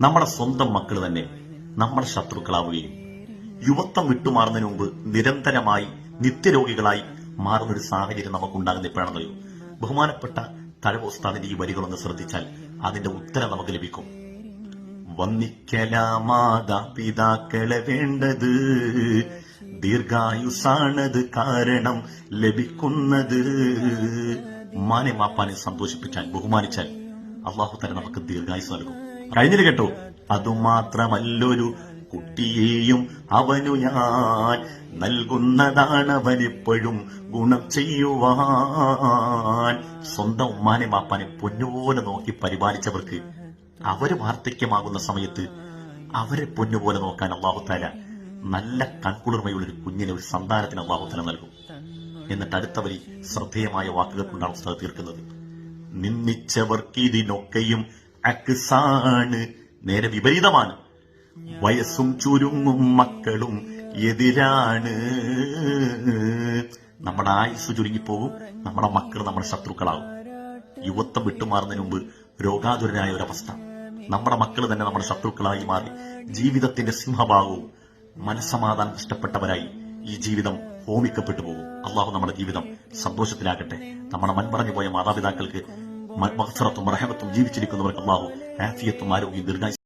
നമ്മുടെ സ്വന്തം മക്കൾ തന്നെ നമ്മുടെ ശത്രുക്കളാവുകയും യുവത്വം വിട്ടുമാറുന്നതിന് മുമ്പ് നിരന്തരമായി നിത്യരോഗികളായി മാറുന്ന ഒരു സാഹചര്യം നമുക്കുണ്ടാകുന്ന എപ്പോഴാണെന്നറിയോ ബഹുമാനപ്പെട്ട തഴവോസ്താദിന്റെ ഈ വരികളൊന്ന് ശ്രദ്ധിച്ചാൽ അതിന്റെ ഉത്തരം നമുക്ക് ലഭിക്കും. വന്നിക്കല മാതാപിതാക്കളെ വേണ്ടത് ദീർഘായുസാണത് കാരണം ലഭിക്കുന്നത്. ഉമ്മാനെ മാപ്പാനെ സന്തോഷിപ്പിച്ചാൽ ബഹുമാനിച്ചാൽ അള്ളാഹു തന്നെ നമുക്ക് ദീർഘായുസ് നൽകും. കഴിഞ്ഞില്ല കേട്ടോ. അതുമാത്രമല്ലൊരു കുട്ടിയെയും അവനു ഞാൻ നൽകുന്നതാണ് അവനിപ്പോഴും ഗുണം ചെയ്യുവാൻ. സ്വന്തം ഉമ്മാനെ മാപ്പാനെ പൊന്നുപോലെ നോക്കി പരിപാലിച്ചവർക്ക് അവർ വാർദ്ധക്യമാകുന്ന സമയത്ത് അവരെ പൊന്നുപോലെ നോക്കാൻ അള്ളാഹുത്താല നല്ല കൺകുളിർമയുള്ള ഒരു കുഞ്ഞിനെ ഒരു സന്താനത്തിന് അള്ളാഹുത്തല നൽകും. എന്നിട്ട് അടുത്തവരി ശ്രദ്ധേയമായ വാക്കുകൾ കൊണ്ടാണ് തീർക്കുന്നത്. നിന്ദിച്ചവർക്കിതിനൊക്കെയും അക്സാണ് നേരെ വിപരീതമാണ്. വയസ്സും ചുരുങ്ങും മക്കളും എതിരാണ്. നമ്മുടെ ആയുസ് ചുരുങ്ങിപ്പോകും നമ്മുടെ മക്കൾ നമ്മുടെ ശത്രുക്കളാകും. യുവത്വം വിട്ടുമാറുന്നതിന് മുമ്പ് രോഗാതുരനായ ഒരവസ്ഥ. നമ്മുടെ മക്കൾ തന്നെ നമ്മുടെ ശത്രുക്കളായി മാറി ജീവിതത്തിന്റെ സിംഹഭാഗവും മനസ്സമാധാനം നഷ്ടപ്പെട്ടവരായി ഈ ജീവിതം ഹോമിക്കപ്പെട്ടു പോകും. അള്ളാഹു നമ്മുടെ ജീവിതം സന്തോഷത്തിലാകട്ടെ. നമ്മുടെ മൺമറഞ്ഞു പോയ മാതാപിതാക്കൾക്ക് مغفرتهم ورحمتهم جيبي تشيلي كذا بارك الله عافيتهم مالي وجدرنا